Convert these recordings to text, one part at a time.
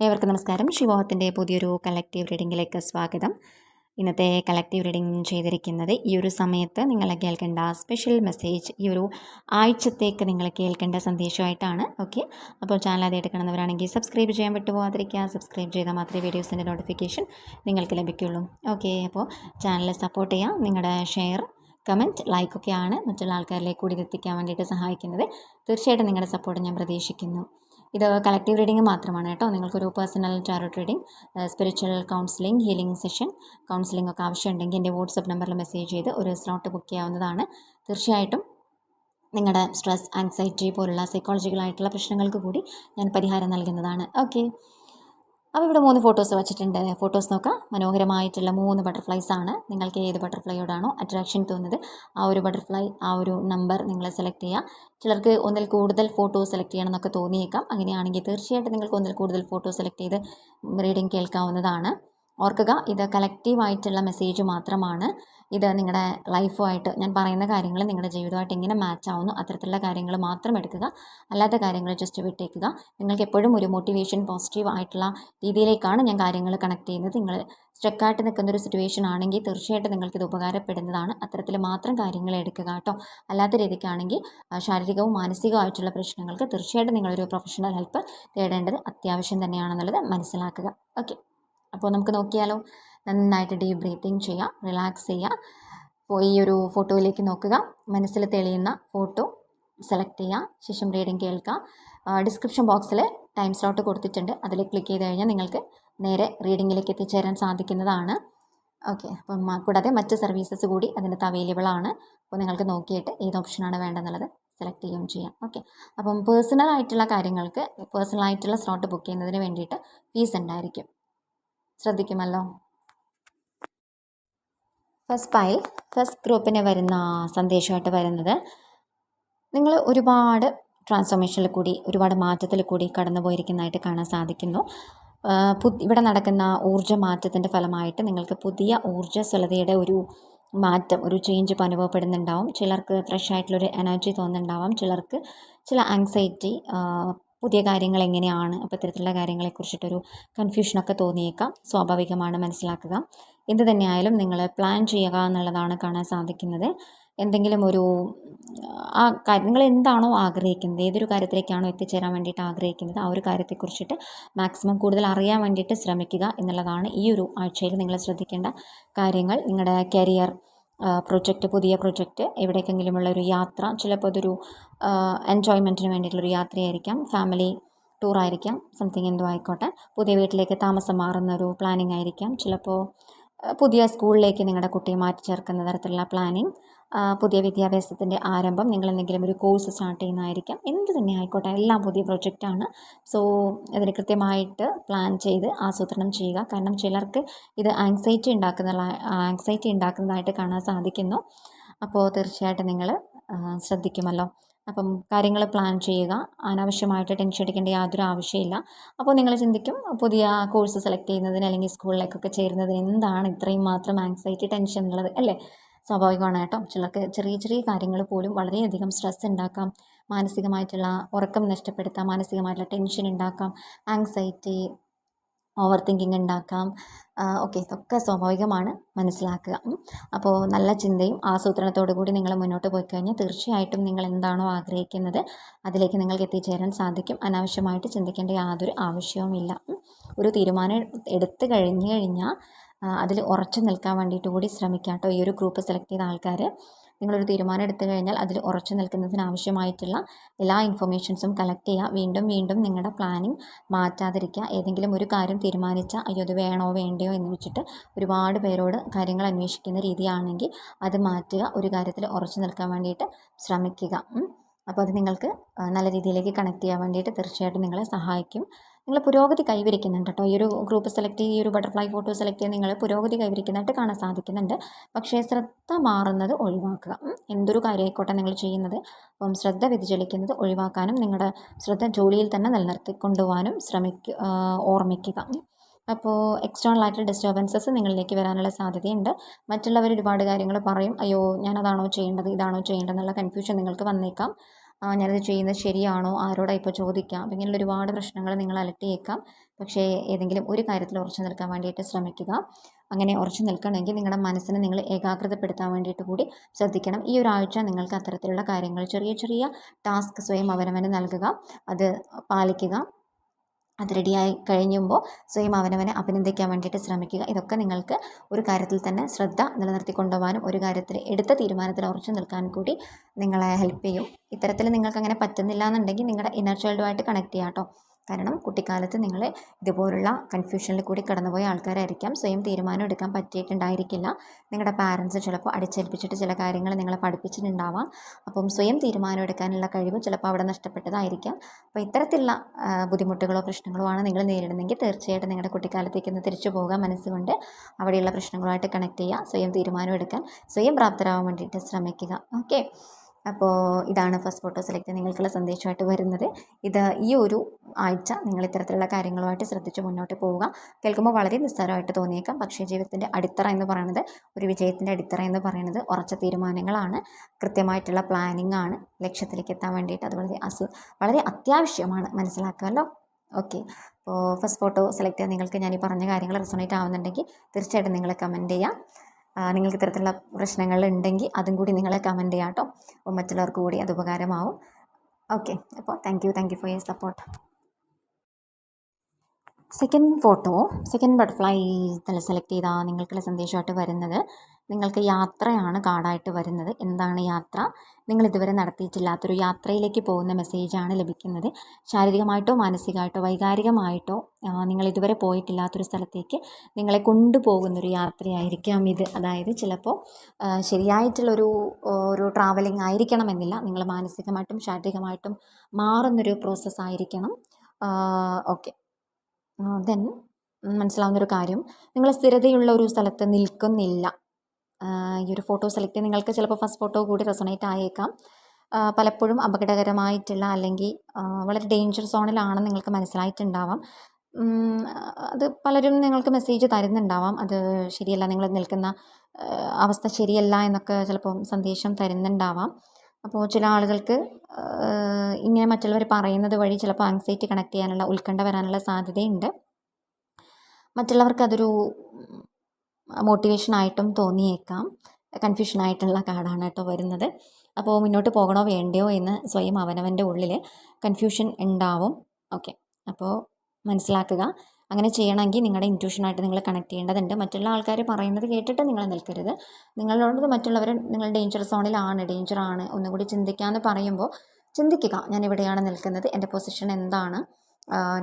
ഏവർക്കും നമസ്കാരം. ശിവോഹത്തിന്റെ പുതിയൊരു കളക്റ്റീവ് റീഡിങ്ങിലേക്ക് സ്വാഗതം. ഇന്നത്തെ കളക്റ്റീവ് റീഡിംഗ് ചെയ്തിരിക്കുന്നത് ഈ ഒരു സമയത്ത് നിങ്ങൾ കേൾക്കേണ്ട സ്പെഷ്യൽ മെസ്സേജ് ഈ ഒരു ആഴ്ചത്തേക്ക് നിങ്ങൾ കേൾക്കേണ്ട സന്ദേശമായിട്ടാണ്. ഓക്കെ അപ്പോൾ ചാനൽ ആദ്യമായിട്ട് കാണുന്നവരാണെങ്കിൽ സബ്സ്ക്രൈബ് ചെയ്യാൻ വിട്ടുപോകാതിരിക്കുക സബ്സ്ക്രൈബ് ചെയ്താൽ മാത്രമേ വീഡിയോസിന്റെ നോട്ടിഫിക്കേഷൻ നിങ്ങൾക്ക് ലഭിക്കുകയുള്ളൂ. ഓക്കെ അപ്പോൾ ചാനൽ സപ്പോർട്ട് ചെയ്യുക. നിങ്ങളുടെ ഷെയർ കമന്റ് ലൈക്കൊക്കെയാണ് മറ്റുള്ള ആൾക്കാരിലേക്ക് കൂടി എത്തിക്കാൻ വേണ്ടിയിട്ട് സഹായിക്കുന്നത്. തീർച്ചയായിട്ടും നിങ്ങളുടെ സപ്പോർട്ട് ഞാൻ പ്രതീക്ഷിക്കുന്നു. ഇത് കളക്റ്റീവ് റീഡിംഗ് മാത്രമാണ് കേട്ടോ. നിങ്ങൾക്കൊരു personal tarot reading spiritual counselling healing session counselling ഒക്കെ ആവശ്യമുണ്ടെങ്കിൽ എന്റെ വാട്സപ്പ് നമ്പറിൽ മെസ്സേജ് ചെയ്ത് ഒരു സ്ലോട്ട് ബുക്ക് ചെയ്യാവുന്നതാണ്. തീർച്ചയായിട്ടും നിങ്ങളുടെ സ്ട്രെസ് ആങ്സൈറ്റി പോലുള്ള സൈക്കോളജിക്കലായിട്ടുള്ള പ്രശ്നങ്ങൾക്ക് കൂടി ഞാൻ പരിഹാരം നൽകുന്നതാണ്. ഓക്കെ അപ്പോൾ ഇവിടെ മൂന്ന് ഫോട്ടോസ് വെച്ചിട്ടുണ്ട്. ഫോട്ടോസ് നോക്കാം. മനോഹരമായിട്ടുള്ള മൂന്ന് ബട്ടർഫ്ലൈസ് ആണ്. നിങ്ങൾക്ക് ഏത് ബട്ടർഫ്ലൈയോടാണോ അട്രാക്ഷൻ തോന്നുന്നത് ആ ഒരു ബട്ടർഫ്ലൈ ആ ഒരു നമ്പർ നിങ്ങൾ സെലക്ട് ചെയ്യുക ചിലർക്ക് ഒന്നിൽ കൂടുതൽ ഫോട്ടോ സെലക്ട് ചെയ്യണം എന്നൊക്കെ തോന്നിയേക്കാം. അങ്ങനെയാണെങ്കിൽ തീർച്ചയായിട്ടും നിങ്ങൾക്ക് ഒന്നിൽ കൂടുതൽ ഫോട്ടോ സെലക്ട് ചെയ്ത് റീഡിങ് കേൾക്കാവുന്നതാണ്. ഓർക്കുക ഇത് കളക്റ്റീവായിട്ടുള്ള മെസ്സേജ് മാത്രമാണ്. ഇത് നിങ്ങളുടെ ലൈഫുമായിട്ട് ഞാൻ പറയുന്ന കാര്യങ്ങൾ നിങ്ങളുടെ ജീവിതമായിട്ട് എങ്ങനെ മാച്ച് ആവുന്നു അത്തരത്തിലുള്ള കാര്യങ്ങൾ മാത്രം എടുക്കുക. അല്ലാത്ത കാര്യങ്ങൾ ജസ്റ്റ് വിട്ടേക്കുക. നിങ്ങൾക്ക് എപ്പോഴും ഒരു മോട്ടിവേഷൻ പോസിറ്റീവ് ആയിട്ടുള്ള രീതിയിലേക്കാണ് ഞാൻ കാര്യങ്ങൾ കണക്ട് ചെയ്യുന്നത്. നിങ്ങൾ സ്ട്രെക്കായിട്ട് നിൽക്കുന്ന ഒരു സിറ്റുവേഷൻ ആണെങ്കിൽ തീർച്ചയായിട്ടും നിങ്ങൾക്കിത് ഉപകാരപ്പെടുന്നതാണ്. അത്തരത്തിൽ മാത്രം കാര്യങ്ങൾ എടുക്കുക കേട്ടോ. അല്ലാത്ത രീതിക്കാണെങ്കിൽ ശാരീരികവും മാനസികവുമായിട്ടുള്ള പ്രശ്നങ്ങൾക്ക് തീർച്ചയായിട്ടും നിങ്ങളൊരു പ്രൊഫഷണൽ ഹെൽപ്പ് തേടേണ്ടത് അത്യാവശ്യം തന്നെയാണെന്നുള്ളത് മനസ്സിലാക്കുക. ഓക്കെ അപ്പോൾ നമുക്ക് നോക്കിയാലോ. നന്നായിട്ട് ഡീപ് ബ്രീത്തിങ് ചെയ്യാം റിലാക്സ് ചെയ്യുക അപ്പോൾ ഈ ഒരു ഫോട്ടോയിലേക്ക് നോക്കുക. മനസ്സിൽ തെളിയുന്ന ഫോട്ടോ സെലക്ട് ചെയ്യുക ശേഷം റീഡിങ് കേൾക്കുക ഡിസ്ക്രിപ്ഷൻ ബോക്സിൽ ടൈം സ്ലോട്ട് കൊടുത്തിട്ടുണ്ട്. അതിൽ ക്ലിക്ക് ചെയ്ത് കഴിഞ്ഞാൽ നിങ്ങൾക്ക് നേരെ റീഡിങ്ങിലേക്ക് എത്തിച്ചേരാൻ സാധിക്കുന്നതാണ്. ഓക്കെ അപ്പം കൂടാതെ മറ്റ് സർവീസസ് കൂടി അതിനകത്ത് അവൈലബിൾ ആണ്. അപ്പോൾ നിങ്ങൾക്ക് നോക്കിയിട്ട് ഏത് ഓപ്ഷനാണ് വേണ്ടതെന്നുള്ളത് സെലക്ട് ചെയ്യുകയും ചെയ്യാം. ഓക്കെ അപ്പം പേഴ്സണൽ ആയിട്ടുള്ള കാര്യങ്ങൾക്ക് പേഴ്സണൽ ആയിട്ടുള്ള സ്ലോട്ട് ബുക്ക് ചെയ്യുന്നതിന് വേണ്ടിയിട്ട് ഫീസ് ഉണ്ടായിരിക്കും. ശ്രദ്ധിക്കുമല്ലോ. ഫസ്റ്റ് പൈൽ ഫസ്റ്റ് ഗ്രൂപ്പിന് വരുന്ന സന്ദേശമായിട്ട് വരുന്നത് നിങ്ങൾ ഒരുപാട് ട്രാൻസ്ഫോർമേഷനിൽ കൂടി ഒരുപാട് മാറ്റത്തിൽ കൂടി കടന്നു പോയിരിക്കുന്നതായിട്ട് കാണാൻ സാധിക്കുന്നു. ഇവിടെ നടക്കുന്ന ഊർജ മാറ്റത്തിന്റെ ഫലമായിട്ട് നിങ്ങൾക്ക് പുതിയ ഊർജസ്വലതയുടെ ഒരു മാറ്റം ഒരു ചേഞ്ച് ഇപ്പോൾ അനുഭവപ്പെടുന്നുണ്ടാവും. ചിലർക്ക് ഫ്രഷ് ആയിട്ടുള്ളൊരു എനർജി തോന്നുന്നുണ്ടാവാം. ചിലർക്ക് ചില ആങ്സൈറ്റി പുതിയ കാര്യങ്ങൾ എങ്ങനെയാണ്? അപ്പോൾ ഇത്തരത്തിലുള്ള കാര്യങ്ങളെക്കുറിച്ചിട്ടൊരു കൺഫ്യൂഷനൊക്കെ തോന്നിയേക്കാം. സ്വാഭാവികമാണ് മനസ്സിലാക്കുക. എന്ത് തന്നെയായാലും നിങ്ങൾ പ്ലാൻ ചെയ്യുക എന്നുള്ളതാണ് കാണാൻ സാധിക്കുന്നത്. എന്തെങ്കിലും ഒരു ആ നിങ്ങൾ എന്താണോ ആഗ്രഹിക്കുന്നത് ഏതൊരു കാര്യത്തിലേക്കാണോ എത്തിച്ചേരാൻ വേണ്ടിയിട്ട് ആഗ്രഹിക്കുന്നത് ആ ഒരു കാര്യത്തെക്കുറിച്ചിട്ട് മാക്സിമം കൂടുതൽ അറിയാൻ വേണ്ടിയിട്ട് ശ്രമിക്കുക എന്നുള്ളതാണ് ഈ ഒരു ആഴ്ചയിൽ നിങ്ങൾ ശ്രദ്ധിക്കേണ്ട കാര്യങ്ങൾ. നിങ്ങളുടെ കരിയർ പ്രൊജക്റ്റ് പുതിയ പ്രൊജക്റ്റ് എവിടേക്കെങ്കിലുമുള്ള ഒരു യാത്ര ചിലപ്പോൾ അതൊരു എൻജോയ്മെന്റിന് വേണ്ടിയിട്ടുള്ളൊരു യാത്രയായിരിക്കാം ഫാമിലി ടൂറായിരിക്കാം സംതിങ് എന്തോ ആയിക്കോട്ടെ. പുതിയ വീട്ടിലേക്ക് താമസം മാറുന്ന ഒരു പ്ലാനിങ് ആയിരിക്കാം. ചിലപ്പോൾ പുതിയ സ്കൂളിലേക്ക് നിങ്ങളുടെ കുട്ടിയെ മാറ്റി ചേർക്കുന്ന തരത്തിലുള്ള പ്ലാനിങ് പുതിയ വിദ്യാഭ്യാസത്തിന്റെ ആരംഭം നിങ്ങൾ എന്തെങ്കിലും ഒരു കോഴ്സ് സ്റ്റാർട്ട് ചെയ്യുന്നതായിരിക്കാം. എന്ത് തന്നെ ആയിക്കോട്ടെ എല്ലാം പുതിയ പ്രൊജക്റ്റാണ് സോ അതിന് കൃത്യമായിട്ട് പ്ലാൻ ചെയ്ത് ആസൂത്രണം ചെയ്യുക. കാരണം ചിലർക്ക് ഇത് ആങ്സൈറ്റി ഉണ്ടാക്കുന്ന ആങ്സൈറ്റി ഉണ്ടാക്കുന്നതായിട്ട് കാണാൻ സാധിക്കുന്നു. അപ്പോൾ തീർച്ചയായിട്ടും നിങ്ങൾ ശ്രദ്ധിക്കുമല്ലോ. അപ്പം കാര്യങ്ങൾ പ്ലാൻ ചെയ്യുക. അനാവശ്യമായിട്ട് ടെൻഷൻ അടിക്കേണ്ട യാതൊരു ആവശ്യമില്ല. അപ്പോൾ നിങ്ങൾ ചിന്തിക്കും പുതിയ കോഴ്സ് സെലക്ട് ചെയ്യുന്നതിന് അല്ലെങ്കിൽ സ്കൂളിലേക്കൊക്കെ ചേരുന്നതിന് എന്താണ് ഇത്രയും മാത്രം ആങ്സൈറ്റി ടെൻഷൻ ഉള്ളത് അല്ലേ? സ്വാഭാവികമാണ് കേട്ടോ. ചിലർക്ക് ചെറിയ ചെറിയ കാര്യങ്ങൾ പോലും വളരെയധികം സ്ട്രെസ് ഉണ്ടാക്കാം മാനസികമായിട്ടുള്ള ഉറക്കം നഷ്ടപ്പെടുത്താം. മാനസികമായിട്ടുള്ള ടെൻഷൻ ഉണ്ടാക്കാം ആങ്സൈറ്റി ഓവർ തിങ്കിങ് ഉണ്ടാക്കാം ഓക്കെ ഇതൊക്കെ സ്വാഭാവികമാണ്. മനസ്സിലാക്കുക. അപ്പോൾ നല്ല ചിന്തയും ആസൂത്രണത്തോടു കൂടി നിങ്ങൾ മുന്നോട്ട് പോയി കഴിഞ്ഞാൽ തീർച്ചയായിട്ടും നിങ്ങൾ എന്താണോ ആഗ്രഹിക്കുന്നത് അതിലേക്ക് നിങ്ങൾക്ക് എത്തിച്ചേരാൻ സാധിക്കും. അനാവശ്യമായിട്ട് ചിന്തിക്കേണ്ട യാതൊരു ആവശ്യവുമില്ല. ഒരു തീരുമാനം എടുത്തു കഴിഞ്ഞു കഴിഞ്ഞാൽ അതിൽ ഉറച്ചു നിൽക്കാൻ വേണ്ടിയിട്ട് കൂടി ശ്രമിക്കുക കേട്ടോ ഈ ഒരു ഗ്രൂപ്പ് സെലക്ട് ചെയ്ത ആൾക്കാർ നിങ്ങളൊരു തീരുമാനം എടുത്തു കഴിഞ്ഞാൽ അതിൽ ഉറച്ചു നിൽക്കുന്നതിന് ആവശ്യമായിട്ടുള്ള എല്ലാ ഇൻഫർമേഷൻസും കളക്ട് ചെയ്യുക വീണ്ടും വീണ്ടും നിങ്ങളുടെ പ്ലാനിങ് മാറ്റാതിരിക്കുക. ഏതെങ്കിലും ഒരു കാര്യം തീരുമാനിച്ചാൽ അയ്യോ അത് വേണോ വേണ്ടയോ എന്ന് വെച്ചിട്ട് ഒരുപാട് പേരോട് കാര്യങ്ങൾ അന്വേഷിക്കുന്ന രീതിയാണെങ്കിൽ അത് മാറ്റുക. ഒരു കാര്യത്തിൽ ഉറച്ചു നിൽക്കാൻ വേണ്ടിയിട്ട് ശ്രമിക്കുക. അപ്പോൾ അത് നിങ്ങൾക്ക് നല്ല രീതിയിലേക്ക് കണക്ട് ചെയ്യാൻ വേണ്ടിയിട്ട് തീർച്ചയായിട്ടും നിങ്ങളെ സഹായിക്കും. നിങ്ങൾ പുരോഗതി കൈവരിക്കുന്നുണ്ട് കേട്ടോ. ഈ ഒരു ഗ്രൂപ്പ് സെലക്ട് ചെയ്യുക ഈ ഒരു ബട്ടർഫ്ലൈ ഫോട്ടോ സെലക്ട് ചെയ്ത് നിങ്ങൾ പുരോഗതി കൈവരിക്കുന്നതായിട്ട് കാണാൻ സാധിക്കുന്നുണ്ട്. പക്ഷേ ശ്രദ്ധ മാറുന്നത് ഒഴിവാക്കുക. എന്തൊരു കാര്യമായിക്കോട്ടെ നിങ്ങൾ ചെയ്യുന്നത്. അപ്പം ശ്രദ്ധ വ്യതിചലിക്കുന്നത് ഒഴിവാക്കാനും നിങ്ങളുടെ ശ്രദ്ധ ജോലിയിൽ തന്നെ നിലനിർത്തിക്കൊണ്ടുപോകാനും ശ്രമിക്കുക ഓർമ്മിക്കുക. അപ്പോൾ എക്സ്റ്റേണൽ ആയിട്ടുള്ള ഡിസ്റ്റർബൻസസ് നിങ്ങളിലേക്ക് വരാനുള്ള സാധ്യതയുണ്ട്. മറ്റുള്ളവർ ഒരുപാട് കാര്യങ്ങൾ പറയും. അയ്യോ ഞാനതാണോ ചെയ്യേണ്ടത്? ഇതാണോ ചെയ്യേണ്ടത് എന്നുള്ള കൺഫ്യൂഷൻ നിങ്ങൾക്ക് വന്നേക്കാം. ഞാനത് ചെയ്യുന്നത് ശരിയാണോ? ആരോടാണ് ഇപ്പോൾ ചോദിക്കാം. ഇങ്ങനെയുള്ള ഒരുപാട് പ്രശ്നങ്ങൾ നിങ്ങൾ അലട്ടിയേക്കാം പക്ഷേ ഏതെങ്കിലും ഒരു കാര്യത്തിൽ ഉറച്ചു നിൽക്കാൻ വേണ്ടിയിട്ട് ശ്രമിക്കുക. അങ്ങനെ ഉറച്ചു നിൽക്കണമെങ്കിൽ നിങ്ങളുടെ മനസ്സിനെ നിങ്ങൾ ഏകാഗ്രതപ്പെടുത്താൻ വേണ്ടിയിട്ട് കൂടി ശ്രദ്ധിക്കണം. ഈ ഒരാഴ്ച നിങ്ങൾക്ക് അത്തരത്തിലുള്ള കാര്യങ്ങൾ ചെറിയ ചെറിയ ടാസ്ക് സ്വയം അവനവന് നൽകുക. അത് പാലിക്കുക. അത് റെഡിയായി കഴിയുമ്പോൾ സ്വയം അവനവനെ അഭിനന്ദിക്കാൻ വേണ്ടിയിട്ട് ശ്രമിക്കുക. ഇതൊക്കെ നിങ്ങൾക്ക് ഒരു കാര്യത്തിൽ തന്നെ ശ്രദ്ധ നിലനിർത്തി കൊണ്ടുപോകാനും ഒരു കാര്യത്തിൽ എടുത്ത തീരുമാനത്തിൽ ഉറച്ചു നിൽക്കാൻ കൂടി നിങ്ങളെ ഹെൽപ്പ് ചെയ്യും. ഇത്തരത്തിൽ നിങ്ങൾക്ക് അങ്ങനെ പറ്റുന്നില്ല എന്നുണ്ടെങ്കിൽ നിങ്ങളുടെ ഇന്നർ ചൈൽഡുമായിട്ട് കണക്ട് ചെയ്യാം കേട്ടോ കാരണം കുട്ടിക്കാലത്ത് നിങ്ങൾ ഇതുപോലുള്ള കൺഫ്യൂഷനിൽ കൂടി കടന്നുപോയ ആൾക്കാരായിരിക്കാം. സ്വയം തീരുമാനം എടുക്കാൻ പറ്റിയിട്ടുണ്ടായിരിക്കില്ല. നിങ്ങളുടെ പാരൻസ് ചിലപ്പോൾ അടിച്ചേൽപ്പിച്ചിട്ട് ചില കാര്യങ്ങൾ നിങ്ങളെ പഠിപ്പിച്ചിട്ടുണ്ടാവാം. അപ്പം സ്വയം തീരുമാനം എടുക്കാനുള്ള കഴിവ് ചിലപ്പോൾ അവിടെ നഷ്ടപ്പെട്ടതായിരിക്കാം. അപ്പോൾ ഇത്തരത്തിലുള്ള ബുദ്ധിമുട്ടുകളോ പ്രശ്നങ്ങളോ ആണ് നിങ്ങൾ നേരിടുന്നെങ്കിൽ തീർച്ചയായിട്ടും നിങ്ങളുടെ കുട്ടിക്കാലത്തേക്ക് ഒന്ന് തിരിച്ചു പോകാൻ മനസ്സുകൊണ്ട് അവിടെയുള്ള പ്രശ്നങ്ങളുമായിട്ട് കണക്ട് ചെയ്യുക. സ്വയം തീരുമാനം എടുക്കാൻ സ്വയം പ്രാപ്തരാകാൻ വേണ്ടിയിട്ട് ശ്രമിക്കുക. ഓക്കെ അപ്പോൾ ഇതാണ് ഫസ്റ്റ് ഫോട്ടോ സെലക്ട് നിങ്ങൾക്കുള്ള സന്ദേശമായിട്ട് വരുന്നത്. ഇത് ഈ ഒരു ആഴ്ച നിങ്ങൾ ഇത്തരത്തിലുള്ള കാര്യങ്ങളുമായിട്ട് ശ്രദ്ധിച്ച് മുന്നോട്ട് പോവുക. കേൾക്കുമ്പോൾ വളരെ നിസ്സാരമായിട്ട് തോന്നിയേക്കാം. പക്ഷേ ജീവിതത്തിന്റെ അടിത്തറ എന്ന് പറയുന്നത് ഒരു വിജയത്തിന്റെ അടിത്തറ എന്ന് പറയുന്നത് ഉറച്ച തീരുമാനങ്ങളാണ്. കൃത്യമായിട്ടുള്ള പ്ലാനിങ് ആണ്. ലക്ഷ്യത്തിലേക്ക് എത്താൻ വേണ്ടിയിട്ട് അത് വളരെ അസു വളരെ അത്യാവശ്യമാണ്. മനസ്സിലാക്കുമല്ലോ? ഓക്കെ അപ്പോൾ ഫസ്റ്റ് ഫോട്ടോ സെലക്ട് ചെയ്യാൻ നിങ്ങൾക്ക് ഞാൻ ഈ പറഞ്ഞ കാര്യങ്ങൾ റെസണേറ്റ് ആവുന്നുണ്ടെങ്കിൽ തീർച്ചയായിട്ടും നിങ്ങൾ കമന്റ് ചെയ്യുക ആ, നിങ്ങൾക്ക് ഇത്തരത്തിലുള്ള പ്രശ്നങ്ങൾ ഉണ്ടെങ്കിൽ അതും കൂടി നിങ്ങളെ കമന്റ് ചെയ്യാം കേട്ടോ അപ്പോൾ മറ്റുള്ളവർക്ക് കൂടി അത് ഉപകാരമാവും. ഓക്കെ അപ്പോൾ thank you thank you for your support second photo second butterfly select ചെയ്താൽ നിങ്ങൾക്കുള്ള സന്ദേശമായിട്ട് വരുന്നത്. നിങ്ങൾക്ക് യാത്രയാണ് കാർഡായിട്ട് വരുന്നത്. എന്താണ് യാത്ര? നിങ്ങൾ ഇതുവരെ നടത്തിയിട്ടില്ലാത്തൊരു യാത്രയിലേക്ക് പോകുന്ന മെസ്സേജാണ് ലഭിക്കുന്നത്. ശാരീരികമായിട്ടോ മാനസികമായിട്ടോ വൈകാരികമായിട്ടോ നിങ്ങൾ ഇതുവരെ പോയിട്ടില്ലാത്തൊരു സ്ഥലത്തേക്ക് നിങ്ങളെ കൊണ്ടുപോകുന്നൊരു യാത്രയായിരിക്കാം ഇത്. അതായത് ചിലപ്പോൾ ശരിയായിട്ടുള്ളൊരു ഒരു ട്രാവലിംഗ് ആയിരിക്കണമെന്നില്ല. നിങ്ങൾ മാനസികമായിട്ടും ശാരീരികമായിട്ടും മാറുന്നൊരു പ്രോസസ്സ് ആയിരിക്കണം. ഓക്കെ ദെൻ മനസ്സിലാവുന്നൊരു കാര്യം. നിങ്ങൾ സ്ഥിരതയുള്ള ഒരു സ്ഥലത്ത് നിൽക്കുന്നില്ല. ഈ ഒരു ഫോട്ടോ സെലക്ട് ചെയ്ത് നിങ്ങൾക്ക് ചിലപ്പോൾ ഫസ്റ്റ് ഫോട്ടോ കൂടി റെസണേറ്റ് ആയേക്കാം. പലപ്പോഴും അപകടകരമായിട്ടുള്ള അല്ലെങ്കിൽ വളരെ ഡേഞ്ചർ സോണിലാണെന്ന് നിങ്ങൾക്ക് മനസ്സിലായിട്ടുണ്ടാവാം. അത് പലരും നിങ്ങൾക്ക് മെസ്സേജ് തരുന്നുണ്ടാവാം. അത് ശരിയല്ല നിങ്ങൾ നിൽക്കുന്ന അവസ്ഥ ശരിയല്ല എന്നൊക്കെ ചിലപ്പോൾ സന്ദേശം തരുന്നുണ്ടാവാം. അപ്പോൾ ചില ആളുകൾക്ക് ഇങ്ങനെ മറ്റുള്ളവർ പറയുന്നത് വഴി ചിലപ്പോൾ ആങ്സൈറ്റി കണക്ട് ചെയ്യാനുള്ള ഉത്കണ്ഠ വരാനുള്ള സാധ്യതയുണ്ട്. മറ്റുള്ളവർക്ക് അതൊരു മോട്ടിവേഷനായിട്ടും തോന്നിയേക്കാം. കൺഫ്യൂഷനായിട്ടുള്ള കാർഡാണ് കേട്ടോ വരുന്നത്. അപ്പോൾ മുന്നോട്ട് പോകണോ വേണ്ടയോ എന്ന് സ്വയം അവനവന്റെ ഉള്ളിൽ കൺഫ്യൂഷൻ ഉണ്ടാവും. ഓക്കെ അപ്പോൾ മനസ്സിലാക്കുക. അങ്ങനെ ചെയ്യണമെങ്കിൽ നിങ്ങളുടെ ഇന്റ്യൂഷനായിട്ട് നിങ്ങൾ കണക്ട് ചെയ്യേണ്ടതുണ്ട്. മറ്റുള്ള ആൾക്കാർ പറയുന്നത് കേട്ടിട്ട് നിങ്ങൾ നിൽക്കരുത്. നിങ്ങളോട് മറ്റുള്ളവർ നിങ്ങൾ ഡേഞ്ചർ സോണിലാണ് ഡേഞ്ചറാണ് ഒന്നും കൂടി ചിന്തിക്കാമെന്ന് പറയുമ്പോൾ ചിന്തിക്കുക. ഞാൻ എവിടെയാണ് നിൽക്കുന്നത്. എന്റെ പൊസിഷൻ എന്താണ്?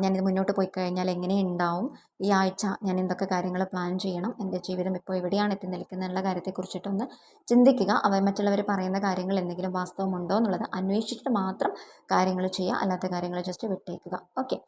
ഞാനിത് മുന്നോട്ട് പോയി കഴിഞ്ഞാൽ എങ്ങനെ ഉണ്ടാവും ഈ ആഴ്ച ഞാൻ എന്തൊക്കെ കാര്യങ്ങൾ പ്ലാൻ ചെയ്യണം? എന്റെ ജീവിതം ഇപ്പോൾ എവിടെയാണ് എത്തി നിൽക്കുന്നത് എന്നുള്ള കാര്യത്തെക്കുറിച്ചിട്ടൊന്ന് ചിന്തിക്കുക. അവർ മറ്റുള്ളവർ പറയുന്ന കാര്യങ്ങൾ എന്തെങ്കിലും വാസ്തവമുണ്ടോ എന്നുള്ളത് അന്വേഷിച്ചിട്ട് മാത്രം കാര്യങ്ങൾ ചെയ്യുക. അല്ലാത്ത കാര്യങ്ങൾ ജസ്റ്റ് വിട്ടേക്കുക. ഓക്കെ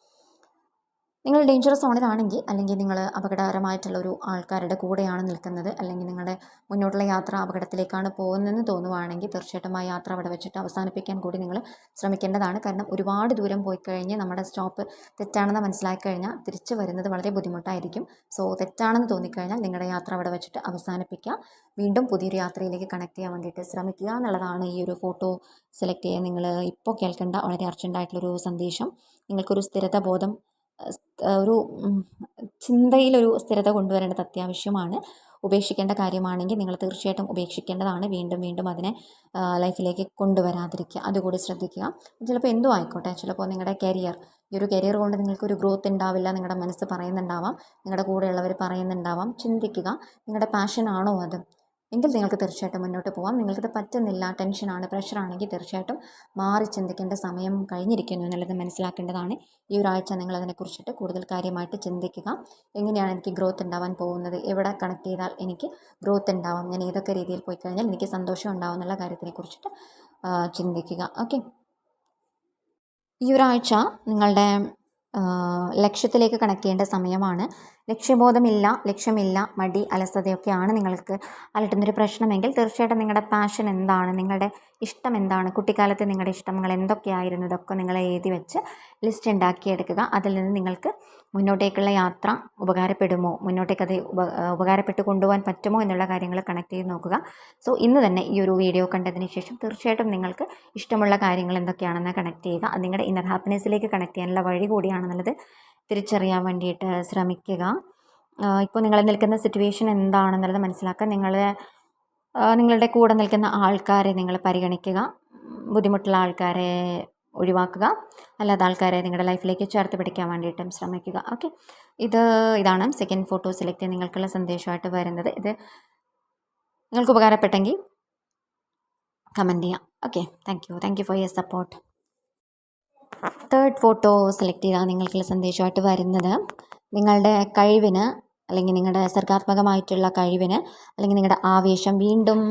നിങ്ങൾ ഡേഞ്ചറസ് സോണിലാണെങ്കിൽ അല്ലെങ്കിൽ നിങ്ങൾ അപകടകരമായിട്ടുള്ള ഒരു ആൾക്കാരുടെ കൂടെയാണ് നിൽക്കുന്നത് അല്ലെങ്കിൽ നിങ്ങളുടെ മുന്നോട്ടുള്ള യാത്ര അപകടത്തിലേക്കാണ് പോകുന്നതെന്ന് തോന്നുവാണെങ്കിൽ തീർച്ചയായിട്ടും ആ യാത്ര അവിടെ വെച്ചിട്ട് അവസാനിപ്പിക്കാൻ കൂടി നിങ്ങൾ ശ്രമിക്കേണ്ടതാണ്. കാരണം ഒരുപാട് ദൂരം പോയി കഴിഞ്ഞ് നമ്മുടെ സ്റ്റോപ്പ് തെറ്റാണെന്ന് മനസ്സിലാക്കി കഴിഞ്ഞാൽ തിരിച്ചു വരുന്നത് വളരെ ബുദ്ധിമുട്ടായിരിക്കും. സോ തെറ്റാണെന്ന് തോന്നിക്കഴിഞ്ഞാൽ നിങ്ങളുടെ യാത്ര അവിടെ വെച്ചിട്ട് അവസാനിപ്പിക്കുക. വീണ്ടും പുതിയൊരു യാത്രയിലേക്ക് കണക്ട് ചെയ്യാൻ വേണ്ടിയിട്ട് ശ്രമിക്കുക എന്നുള്ളതാണ് ഈ ഒരു ഫോട്ടോ സെലക്ട് ചെയ്യാൻ നിങ്ങൾ ഇപ്പോൾ കേൾക്കേണ്ട വളരെ അർജന്റായിട്ടുള്ളൊരു സന്ദേശം. നിങ്ങൾക്കൊരു സ്ഥിരത ബോധം ഒരു ചിന്തയിലൊരു സ്ഥിരത കൊണ്ടുവരേണ്ടത് അത്യാവശ്യമാണ്. ഉപേക്ഷിക്കേണ്ട കാര്യമാണെങ്കിൽ നിങ്ങൾ തീർച്ചയായിട്ടും ഉപേക്ഷിക്കേണ്ടതാണ്. വീണ്ടും വീണ്ടും അതിനെ ലൈഫിലേക്ക് കൊണ്ടുവരാതിരിക്കുക. അതുകൂടി ശ്രദ്ധിക്കുക. ചിലപ്പോൾ എന്തോ ആയിക്കോട്ടെ. ചിലപ്പോൾ നിങ്ങളുടെ കരിയർ ഈ ഒരു കരിയർ കൊണ്ട് നിങ്ങൾക്കൊരു ഗ്രോത്ത് ഉണ്ടാവില്ല നിങ്ങളുടെ മനസ്സ് പറയുന്നുണ്ടാവാം. നിങ്ങളുടെ കൂടെയുള്ളവർ പറയുന്നുണ്ടാവാം. ചിന്തിക്കുക. നിങ്ങളുടെ പാഷനാണോ അത്? എങ്കിൽ നിങ്ങൾക്ക് തീർച്ചയായിട്ടും മുന്നോട്ട് പോകാം നിങ്ങൾക്കിത് പറ്റുന്നില്ല ടെൻഷനാണ് പ്രഷറാണെങ്കിൽ തീർച്ചയായിട്ടും മാറി ചിന്തിക്കേണ്ട സമയം കഴിഞ്ഞിരിക്കുന്നു എന്നുള്ളത് മനസ്സിലാക്കേണ്ടതാണ്. ഈ ഒരാഴ്ച നിങ്ങൾ അതിനെക്കുറിച്ചിട്ട് കൂടുതൽ കാര്യമായിട്ട് ചിന്തിക്കുക. എങ്ങനെയാണ് എനിക്ക് ഗ്രോത്ത് ഉണ്ടാവാൻ പോകുന്നത്? എവിടെ കണക്ട് ചെയ്താൽ എനിക്ക് ഗ്രോത്ത് ഉണ്ടാവാം? ഞാൻ ഏതൊക്കെ രീതിയിൽ പോയി കഴിഞ്ഞാൽ എനിക്ക് സന്തോഷം ഉണ്ടാവും എന്നുള്ള കാര്യത്തിനെ കുറിച്ചിട്ട് ചിന്തിക്കുക. ഓക്കെ ഈ ഒരാഴ്ച നിങ്ങളുടെ ലക്ഷ്യത്തിലേക്ക് കണക്ട് ചെയ്യേണ്ട സമയമാണ്. ലക്ഷ്യബോധമില്ല ലക്ഷ്യമില്ല മടി അലസതയൊക്കെയാണ് നിങ്ങൾക്ക് അലട്ടുന്നൊരു പ്രശ്നമെങ്കിൽ തീർച്ചയായിട്ടും നിങ്ങളുടെ പാഷൻ എന്താണ് നിങ്ങളുടെ ഇഷ്ടം എന്താണ് കുട്ടിക്കാലത്ത് നിങ്ങളുടെ ഇഷ്ടങ്ങൾ എന്തൊക്കെയായിരുന്നു ഇതൊക്കെ നിങ്ങൾ എഴുതി വെച്ച് ലിസ്റ്റ് ഉണ്ടാക്കിയെടുക്കുക. അതിൽ നിന്ന് നിങ്ങൾക്ക് മുന്നോട്ടേക്കുള്ള യാത്ര ഉപകാരപ്പെടുമോ മുന്നോട്ടേക്ക് അത് ഉപ ഉപകാരപ്പെട്ട് കൊണ്ടുപോകാൻ പറ്റുമോ എന്നുള്ള കാര്യങ്ങൾ കണക്ട് ചെയ്ത് നോക്കുക. സോ ഇന്ന് തന്നെ ഈ ഒരു വീഡിയോ കണ്ടതിന് ശേഷം തീർച്ചയായിട്ടും നിങ്ങൾക്ക് ഇഷ്ടമുള്ള കാര്യങ്ങൾ എന്തൊക്കെയാണെന്ന് കണക്ട് ചെയ്യുക. അത് നിങ്ങളുടെ ഇന്നർ ഹാപ്പിനെസ്സിലേക്ക് കണക്ട് ചെയ്യാനുള്ള വഴി കൂടിയാണെന്നുള്ളത് തിരിച്ചറിയാൻ വേണ്ടിയിട്ട് ശ്രമിക്കുക. ഇപ്പോൾ നിങ്ങൾ നിൽക്കുന്ന സിറ്റുവേഷൻ എന്താണെന്നുള്ളത് മനസ്സിലാക്കാൻ നിങ്ങളെ നിങ്ങളുടെ കൂടെ നിൽക്കുന്ന ആൾക്കാരെ നിങ്ങൾ പരിഗണിക്കുക. ബുദ്ധിമുട്ടുള്ള ആൾക്കാരെ ഒഴിവാക്കുക. അല്ലാത്ത ആൾക്കാരെ നിങ്ങളുടെ ലൈഫിലേക്ക് ചേർത്ത് പിടിക്കാൻ വേണ്ടിയിട്ടും ശ്രമിക്കുക. ഓക്കെ. ഇത് ഇതാണ് സെക്കൻഡ് ഫോട്ടോ സെലക്ട് ചെയ്ത് നിങ്ങൾക്കുള്ള സന്ദേശമായിട്ട് വരുന്നത്. ഇത് നിങ്ങൾക്ക് ഉപകാരപ്പെട്ടെങ്കിൽ കമന്റ് ചെയ്യാം. Okay. Thank you thank you for your support third photo select ചെയ്താൽ നിങ്ങൾക്കുള്ള സന്ദേശമായിട്ട് വരുന്നത്. നിങ്ങളുടെ കഴിവിന് അല്ലെങ്കിൽ നിങ്ങളുടെ സർഗാത്മകമായിട്ടുള്ള കഴിവിന് അല്ലെങ്കിൽ നിങ്ങളുടെ ആവേശം വീണ്ടും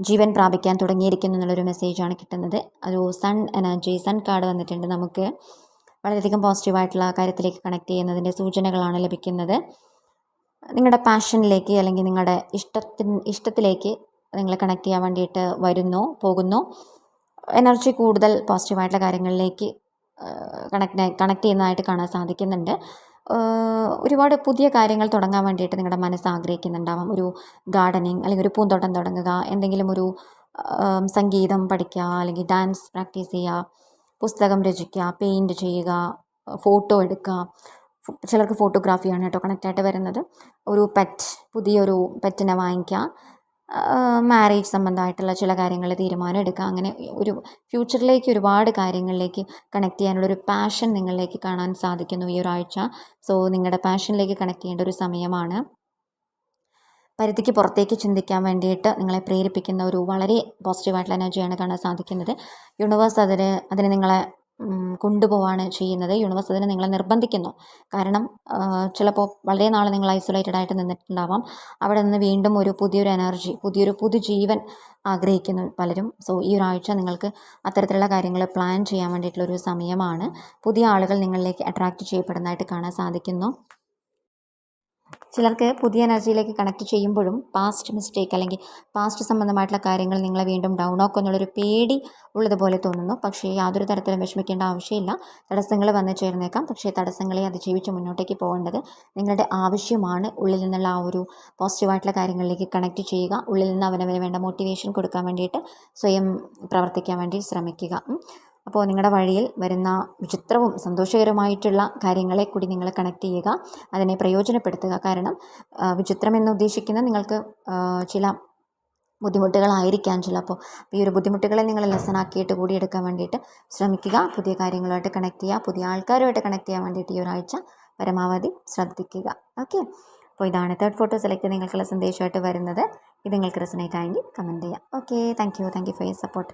ജീവൻ പ്രാപിക്കാൻ തുടങ്ങിയിരിക്കുന്നു എന്നുള്ളൊരു മെസ്സേജാണ് കിട്ടുന്നത്. ഒരു സൺ എനർജി സൺ കാർഡ് വന്നിട്ടുണ്ട്. നമുക്ക് വളരെയധികം പോസിറ്റീവായിട്ടുള്ള കാര്യത്തിലേക്ക് കണക്ട് ചെയ്യുന്നതിന്റെ സൂചനകളാണ് ലഭിക്കുന്നത്. നിങ്ങളുടെ പാഷനിലേക്ക് അല്ലെങ്കിൽ നിങ്ങളുടെ ഇഷ്ടത്തിന് ഇഷ്ടത്തിലേക്ക് നിങ്ങളെ കണക്ട് ചെയ്യാൻ വേണ്ടിയിട്ട് വരുന്നു പോകുന്നു. എനർജി കൂടുതൽ പോസിറ്റീവായിട്ടുള്ള കാര്യങ്ങളിലേക്ക് കണക്ട് കണക്ട് ചെയ്യുന്നതായിട്ട് കാണാൻ സാധിക്കുന്നുണ്ട്. ഒരുപാട് പുതിയ കാര്യങ്ങൾ തുടങ്ങാൻ വേണ്ടിയിട്ട് നിങ്ങളുടെ മനസ്സ് ആഗ്രഹിക്കുന്നുണ്ടാവാം. ഒരു ഗാർഡനിങ് അല്ലെങ്കിൽ ഒരു പൂന്തോട്ടം തുടങ്ങുക എന്തെങ്കിലും ഒരു സംഗീതം പഠിക്കുക അല്ലെങ്കിൽ ഡാൻസ് പ്രാക്ടീസ് ചെയ്യുക പുസ്തകം രചിക്കുക പെയിന്റ് ചെയ്യുക ഫോട്ടോ എടുക്കുക. ചിലർക്ക് ഫോട്ടോഗ്രാഫിയാണ് കേട്ടോ കണക്റ്റായിട്ട് വരുന്നത്. ഒരു പെറ്റ് പുതിയൊരു പെറ്റിനെ വാങ്ങിക്കുക. മാരേജ് സംബന്ധമായിട്ടുള്ള ചില കാര്യങ്ങൾ തീരുമാനം എടുക്കുക. അങ്ങനെ ഒരു ഫ്യൂച്ചറിലേക്ക് ഒരുപാട് കാര്യങ്ങളിലേക്ക് കണക്ട് ചെയ്യാനുള്ള ഒരു പാഷൻ നിങ്ങളിലേക്ക് കാണാൻ സാധിക്കുന്നു ഈ ഒരാഴ്ച. സോ നിങ്ങളുടെ പാഷനിലേക്ക് കണക്ട് ചെയ്യേണ്ട ഒരു സമയമാണ്. പരിധിക്ക് പുറത്തേക്ക് ചിന്തിക്കാൻ വേണ്ടിയിട്ട് നിങ്ങളെ പ്രേരിപ്പിക്കുന്ന ഒരു വളരെ പോസിറ്റീവായിട്ടുള്ള എനർജിയാണ് കാണാൻ സാധിക്കുന്നത്. യൂണിവേഴ്സ് അതിന് അതിന് നിങ്ങളെ കൊണ്ടുപോവാണ് ചെയ്യുന്നത്. യൂണിവേഴ്സ് അതിനെ നിങ്ങളെ നിർബന്ധിക്കുന്നു. കാരണം ചിലപ്പോൾ വളരെ നാൾ നിങ്ങൾ ഐസൊലേറ്റഡ് ആയിട്ട് നിന്നിട്ടുണ്ടാവാം. അവിടെ നിന്ന് വീണ്ടും ഒരു പുതിയൊരു എനർജി പുതിയൊരു പുതുജീവൻ ആഗ്രഹിക്കുന്നു പലരും. സോ ഈ ഒരാഴ്ച നിങ്ങൾക്ക് അത്തരത്തിലുള്ള കാര്യങ്ങൾ പ്ലാൻ ചെയ്യാൻ വേണ്ടിയിട്ടുള്ളൊരു സമയമാണ്. പുതിയ ആളുകൾ നിങ്ങളിലേക്ക് അട്രാക്റ്റ് ചെയ്യപ്പെടുന്നതായിട്ട് കാണാൻ സാധിക്കുന്നു. ചിലർക്ക് പുതിയ എനർജിയിലേക്ക് കണക്ട് ചെയ്യുമ്പോഴും പാസ്റ്റ് മിസ്റ്റേക്ക് അല്ലെങ്കിൽ പാസ്റ്റ് സംബന്ധമായിട്ടുള്ള കാര്യങ്ങൾ നിങ്ങളെ വീണ്ടും ഡൗൺ ആക്കും എന്നുള്ളൊരു പേടി ഉള്ളതുപോലെ തോന്നുന്നു. പക്ഷേ യാതൊരു തരത്തിലും വിഷമിക്കേണ്ട ആവശ്യമില്ല. തടസ്സങ്ങൾ വന്നു ചേർന്നേക്കാം. പക്ഷേ തടസ്സങ്ങളെ അതിജീവിച്ച് മുന്നോട്ടേക്ക് പോകേണ്ടത് നിങ്ങളുടെ ആവശ്യമാണ്. ഉള്ളിൽ നിന്നുള്ള ആ ഒരു പോസിറ്റീവായിട്ടുള്ള കാര്യങ്ങളിലേക്ക് കണക്ട് ചെയ്യുക. ഉള്ളിൽ നിന്ന് അവനവന് വേണ്ട മോട്ടിവേഷൻ കൊടുക്കാൻ വേണ്ടിയിട്ട് സ്വയം പ്രവർത്തിക്കാൻ വേണ്ടി ശ്രമിക്കുക. അപ്പോൾ നിങ്ങളുടെ വഴിയിൽ വരുന്ന വിചിത്രവും സന്തോഷകരമായിട്ടുള്ള കാര്യങ്ങളെ കൂടി നിങ്ങൾ കണക്ട് ചെയ്യുക. അതിനെ പ്രയോജനപ്പെടുത്തുക. കാരണം വിചിത്രമെന്ന് ഉദ്ദേശിക്കുന്ന നിങ്ങൾക്ക് ചില ബുദ്ധിമുട്ടുകളായിരിക്കാം ചിലപ്പോൾ. ഈ ഒരു ബുദ്ധിമുട്ടുകളെ നിങ്ങൾ ലെസൺ ആക്കിയിട്ട് കൂടി എടുക്കാൻ വേണ്ടിയിട്ട് ശ്രമിക്കുക. പുതിയ കാര്യങ്ങളുമായിട്ട് കണക്ട് ചെയ്യുക. പുതിയ ആൾക്കാരുമായിട്ട് കണക്ട് ചെയ്യാൻ വേണ്ടിയിട്ട് ഈ ഒരാഴ്ച പരമാവധി ശ്രദ്ധിക്കുക. ഓക്കെ അപ്പോൾ ഇതാണ് തേർഡ് ഫോട്ടോ സെലക്ട് നിങ്ങൾക്കുള്ള സന്ദേശമായിട്ട് വരുന്നത്. ഇത് നിങ്ങൾക്ക് റെസനേറ്റ് ആയെങ്കിൽ കമന്റ് ചെയ്യാം okay thank you thank you for your support